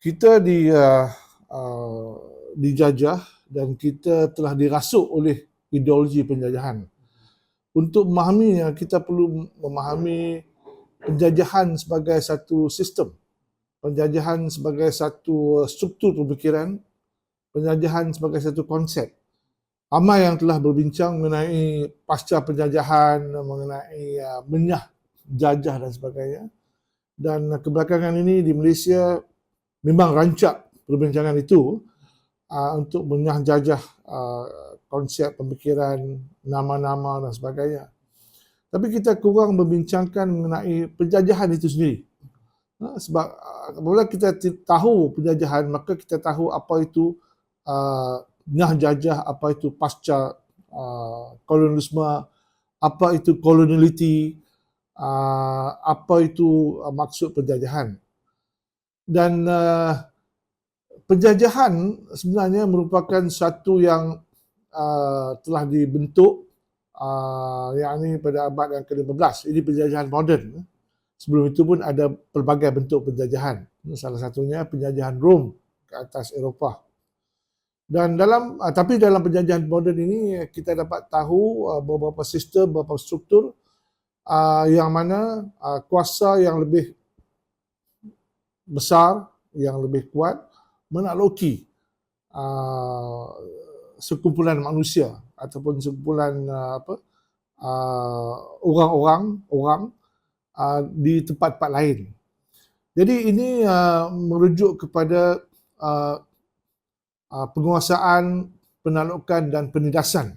kita di uh, uh, dijajah dan kita telah dirasuk oleh ideologi penjajahan. Untuk memahaminya kita perlu memahami penjajahan sebagai satu sistem, penjajahan sebagai satu struktur pemikiran, penjajahan sebagai satu konsep. Ramai yang telah berbincang mengenai pasca penjajahan, mengenai uh, menyah jajah dan sebagainya. Dan kebelakangan ini di Malaysia memang rancak perbincangan itu uh, untuk menyah jajah uh, konsep pemikiran, nama-nama dan sebagainya. Tapi kita kurang membincangkan mengenai penjajahan itu sendiri. Ha, sebab uh, apabila kita tahu penjajahan, maka kita tahu apa itu uh, nyah jajah, apa itu pasca uh, kolonialisme, apa itu kolonialiti, uh, apa itu uh, maksud penjajahan. Dan uh, penjajahan sebenarnya merupakan satu yang uh, telah dibentuk uh, yakni pada abad yang ke-15. Ini penjajahan moden. Sebelum itu pun ada pelbagai bentuk penjajahan. Salah satunya penjajahan Rom ke atas Eropah. Dan dalam tapi dalam penjajahan moden ini kita dapat tahu beberapa sistem, beberapa struktur yang mana kuasa yang lebih besar, yang lebih kuat menakluki uh, sekumpulan manusia ataupun sekumpulan uh, apa uh, orang-orang orang uh, di tempat-tempat lain. Jadi ini uh, merujuk kepada uh, uh, penguasaan, penaklukan dan penindasan.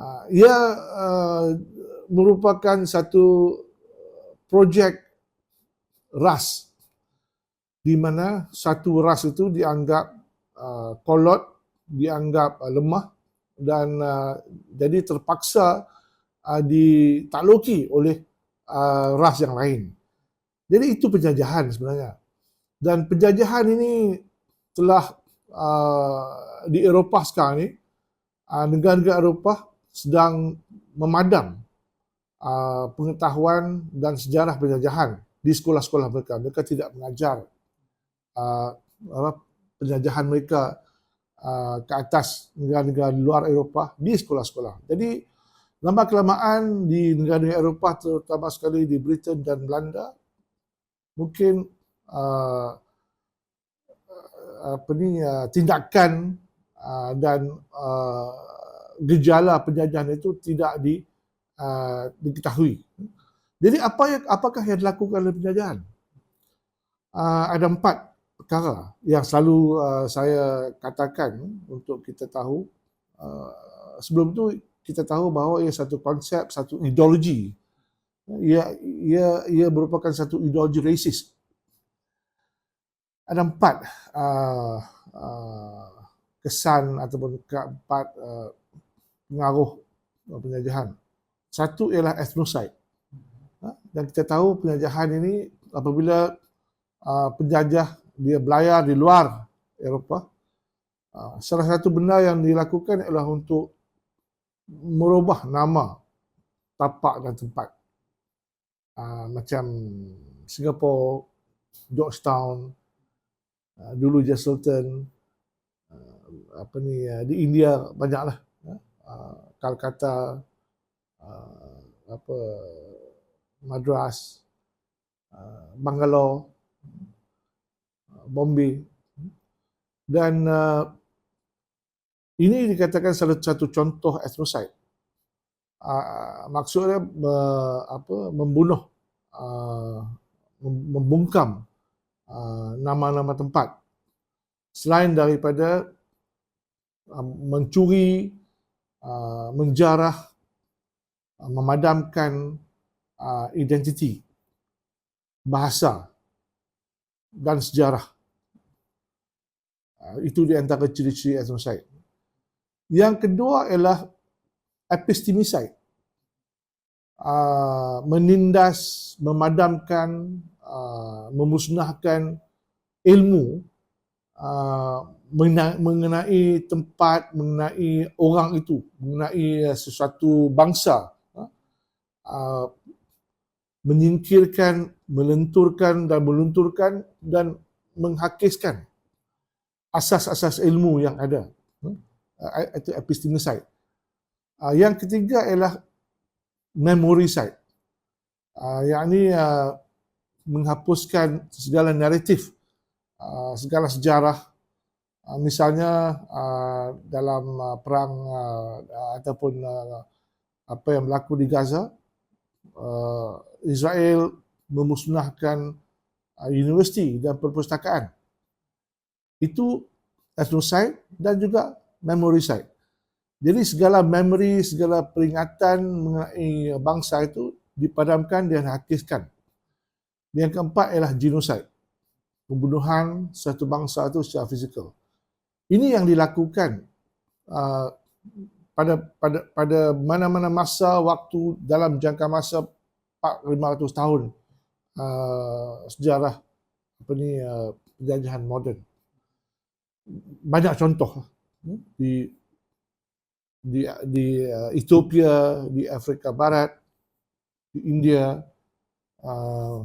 Uh, ia uh, merupakan satu projek ras di mana satu ras itu dianggap uh, kolot dianggap uh, lemah dan uh, jadi terpaksa uh, ditakluki oleh uh, ras yang lain. Jadi itu penjajahan sebenarnya. Dan penjajahan ini telah uh, di Eropah sekarang ni, uh, negara-negara Eropah sedang memadam uh, pengetahuan dan sejarah penjajahan di sekolah-sekolah mereka. Mereka tidak mengajar uh, apa, penjajahan mereka Uh, ke atas negara-negara luar Eropah di sekolah-sekolah. Jadi lama kelamaan di negara-negara Eropah terutama sekali di Britain dan Belanda mungkin uh, apa ni uh, tindakan uh, dan uh, gejala penjajahan itu tidak di uh, diketahui. Jadi apa yang apakah yang dilakukan oleh penjajahan? Uh, ada empat perkara yang selalu uh, saya katakan untuk kita tahu uh, sebelum itu kita tahu bahawa ia satu konsep satu ideologi. Ia ia ia merupakan satu ideologi rasis ada empat uh, uh, kesan ataupun keempat uh, pengaruh penjajahan. Satu ialah ethnocide. Uh, dan kita tahu penjajahan ini apabila uh, penjajah dia belayar di luar Eropah. Ah, salah satu benda yang dilakukan adalah untuk merubah nama tapak dan tempat. Ah, macam Singapore, Georgetown, ah, dulu Sultan, apa ni di India banyaklah. Calcutta, apa Madras, Bangalore, Bombay. Dan uh, ini dikatakan salah satu contoh ethnocide. Uh, maksudnya uh, apa membunuh uh, membungkam uh, nama-nama tempat. Selain daripada uh, mencuri uh, menjarah uh, memadamkan uh, identiti bahasa dan sejarah Ah, itu di antara ciri-ciri ethnocide. Yang kedua ialah epistemicide. Uh, menindas, memadamkan, uh, memusnahkan ilmu uh, mengenai tempat, mengenai orang itu, mengenai sesuatu bangsa. Uh, menyingkirkan, melenturkan dan melunturkan dan menghakiskan asas-asas ilmu yang ada. Hmm? Itu epistemicide. Uh, yang ketiga ialah memory side. Uh, yang ini uh, menghapuskan segala naratif, segala sejarah. Misalnya dalam perang ataupun apa yang berlaku di Gaza, Israel memusnahkan uh, universiti dan perpustakaan. Itu ethnocide dan juga memory side. Jadi segala memory, segala peringatan mengenai bangsa itu dipadamkan dan dihakiskan. Yang keempat ialah genocide. Pembunuhan satu bangsa itu secara fizikal. Ini yang dilakukan uh, pada pada pada mana-mana masa waktu dalam jangka masa 400 500 tahun uh, sejarah apa ni uh, penjajahan moden. Banyak contoh di di di uh, Ethiopia, di Afrika Barat, di India, uh,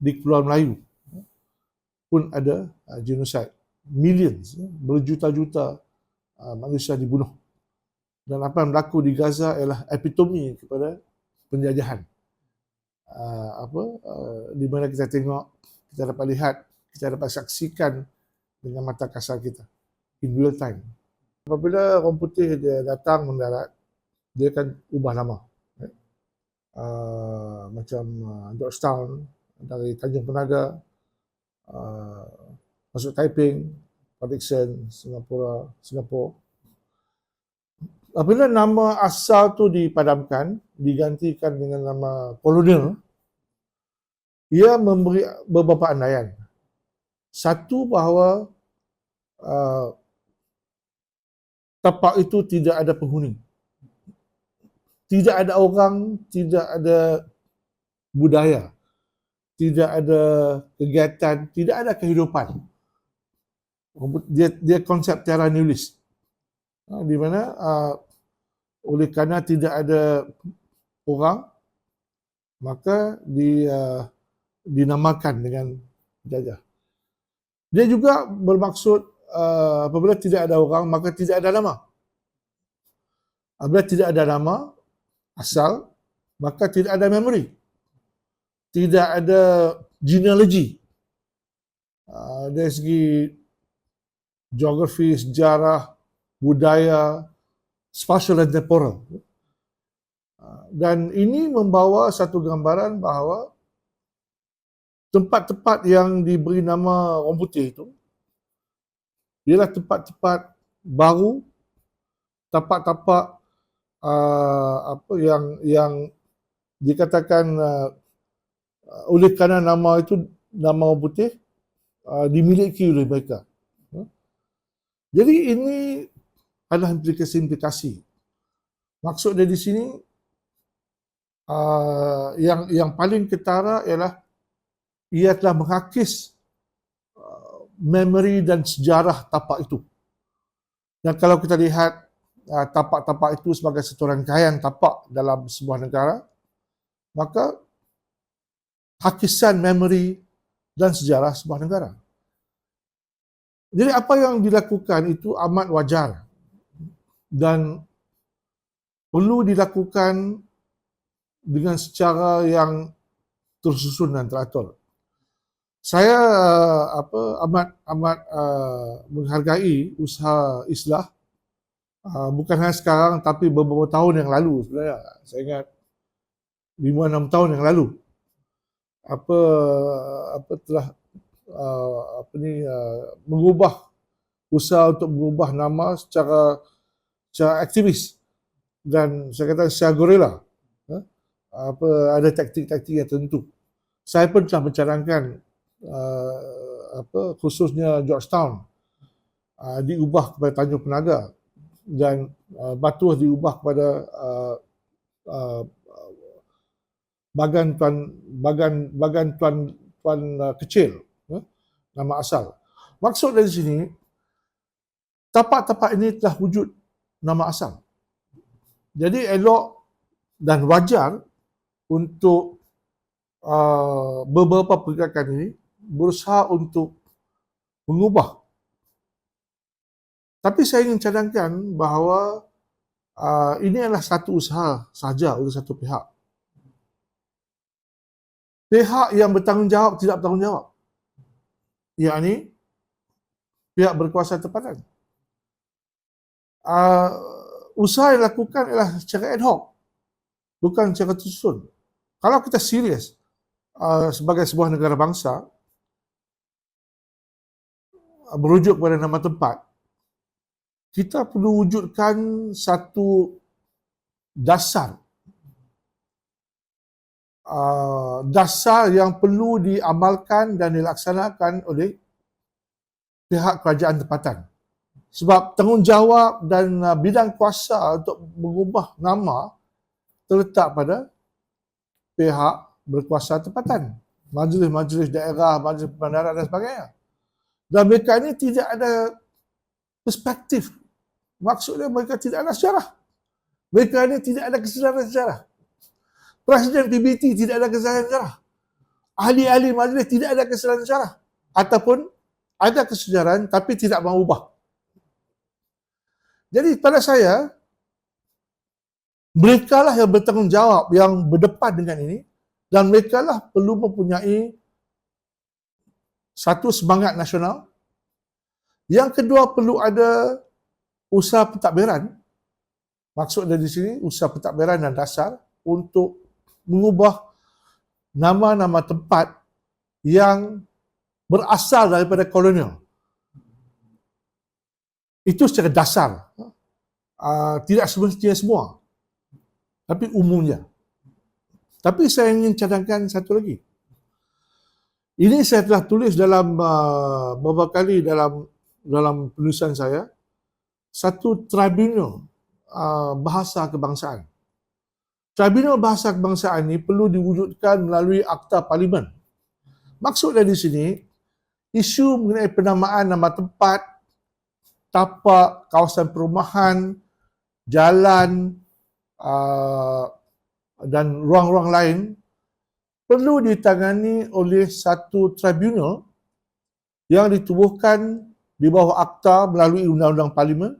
di Kepulauan Melayu pun ada uh, genocide. Millions, berjuta-juta uh, manusia dibunuh. Dan apa yang berlaku di Gaza ialah epitomi kepada penjajahan. Uh, apa uh, di mana kita tengok, kita dapat lihat, kita dapat saksikan dengan mata kasar kita in real time. Apabila orang putih dia datang mendarat, dia akan ubah nama. Uh, macam uh, Georgetown dari Tanjung Penaga, uh, masuk Taiping, Patterson, Singapura, Singapura. Apabila nama asal tu dipadamkan, digantikan dengan nama kolonial, ia memberi beberapa andaian. Satu bahawa uh, tapak itu tidak ada penghuni. Tidak ada orang, tidak ada budaya, tidak ada kegiatan, tidak ada kehidupan. Dia dia konsep terra nullis. Ha, di mana uh, oleh kerana tidak ada orang maka di uh, dinamakan dengan jajah. Dia juga bermaksud uh, apabila tidak ada orang maka tidak ada nama. Apabila tidak ada nama asal maka tidak ada memory. Tidak ada genealogy. Uh, dari segi geografi, sejarah, budaya, spatial dan temporal. Dan ini membawa satu gambaran bahawa tempat-tempat yang diberi nama orang putih itu ialah tempat-tempat baru, tapak-tapak uh, apa yang yang dikatakan uh, oleh kerana nama itu nama orang putih uh, dimiliki oleh mereka. Jadi ini adalah implikasi-implikasi. Maksud dari sini uh, yang yang paling ketara ialah ia telah menghakis memory dan sejarah tapak itu. Dan kalau kita lihat uh, tapak-tapak itu sebagai satu rangkaian tapak dalam sebuah negara, maka hakisan memory dan sejarah sebuah negara. Jadi apa yang dilakukan itu amat wajar dan perlu dilakukan dengan secara yang tersusun dan teratur. Saya uh, apa amat amat uh, menghargai usaha islah. Uh, bukan hanya sekarang tapi beberapa tahun yang lalu sebenarnya. Saya ingat 5 6 tahun yang lalu. Apa apa telah uh, apa ni uh, mengubah usaha untuk mengubah nama secara secara aktivis. Dan saya kata secara gorila. Uh, apa ada taktik-taktik yang tertentu. Saya pun telah mencadangkan uh, apa khususnya Georgetown. Uh, diubah kepada Tanjung Penaga. Dan uh, Batuah diubah kepada uh, uh, bagan tuan bagan bagan tuan tuan uh, kecil. Uh, nama asal. Maksud dari sini tapak-tapak ini telah wujud nama asal. Jadi elok dan wajar untuk uh, beberapa pergerakan ini berusaha untuk mengubah. Tapi saya ingin cadangkan bahawa uh, ini adalah satu usaha saja oleh satu pihak. Pihak yang bertanggungjawab tidak bertanggungjawab. Yakni pihak berkuasa tempatan. Uh, usaha yang dilakukan adalah secara ad hoc. Bukan secara tersusun. Kalau kita serius uh, sebagai sebuah negara bangsa, uh, berujuk kepada nama tempat, kita perlu wujudkan satu dasar uh, dasar yang perlu diamalkan dan dilaksanakan oleh pihak kerajaan tempatan. Sebab tanggungjawab dan uh, bidang kuasa untuk mengubah nama terletak pada pihak berkuasa tempatan. Majlis-majlis daerah, majlis perbandaran dan sebagainya. Dan mereka ini tidak ada perspektif. Maksudnya mereka tidak ada sejarah. Mereka ini tidak ada kesedaran sejarah. Presiden PBT tidak ada kesedaran sejarah. Ahli-ahli majlis tidak ada kesedaran sejarah. Ataupun ada kesedaran tapi tidak mahu ubah. Jadi pada saya, mereka lah yang bertanggungjawab yang berdepan dengan ini dan mereka lah perlu mempunyai satu semangat nasional. Yang kedua perlu ada usaha pentadbiran. Maksud dari sini usaha pentadbiran dan dasar untuk mengubah nama-nama tempat yang berasal daripada kolonial. Itu secara dasar. Uh, tidak semestinya semua. Tapi umumnya. Tapi saya ingin cadangkan satu lagi. Ini saya telah tulis dalam uh, beberapa kali dalam dalam penulisan saya satu tribunal uh, bahasa kebangsaan. Tribunal bahasa kebangsaan ini perlu diwujudkan melalui akta parlimen. Maksud dari sini, isu mengenai penamaan nama tempat tapak, kawasan perumahan, jalan uh, dan ruang-ruang lain perlu ditangani oleh satu tribunal yang ditubuhkan di bawah akta melalui undang-undang parlimen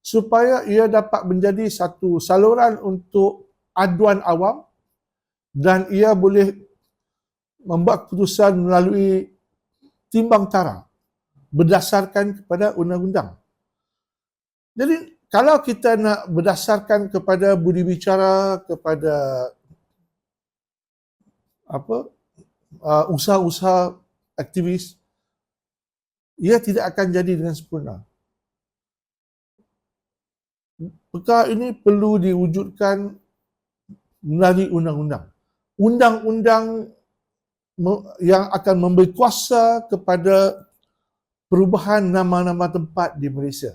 supaya ia dapat menjadi satu saluran untuk aduan awam dan ia boleh membuat keputusan melalui timbang tara berdasarkan kepada undang-undang. Jadi kalau kita nak berdasarkan kepada budi bicara kepada apa uh, usaha-usaha aktivis ia tidak akan jadi dengan sempurna. Perkara ini perlu diwujudkan melalui undang-undang. Undang-undang yang akan memberi kuasa kepada perubahan nama-nama tempat di Malaysia.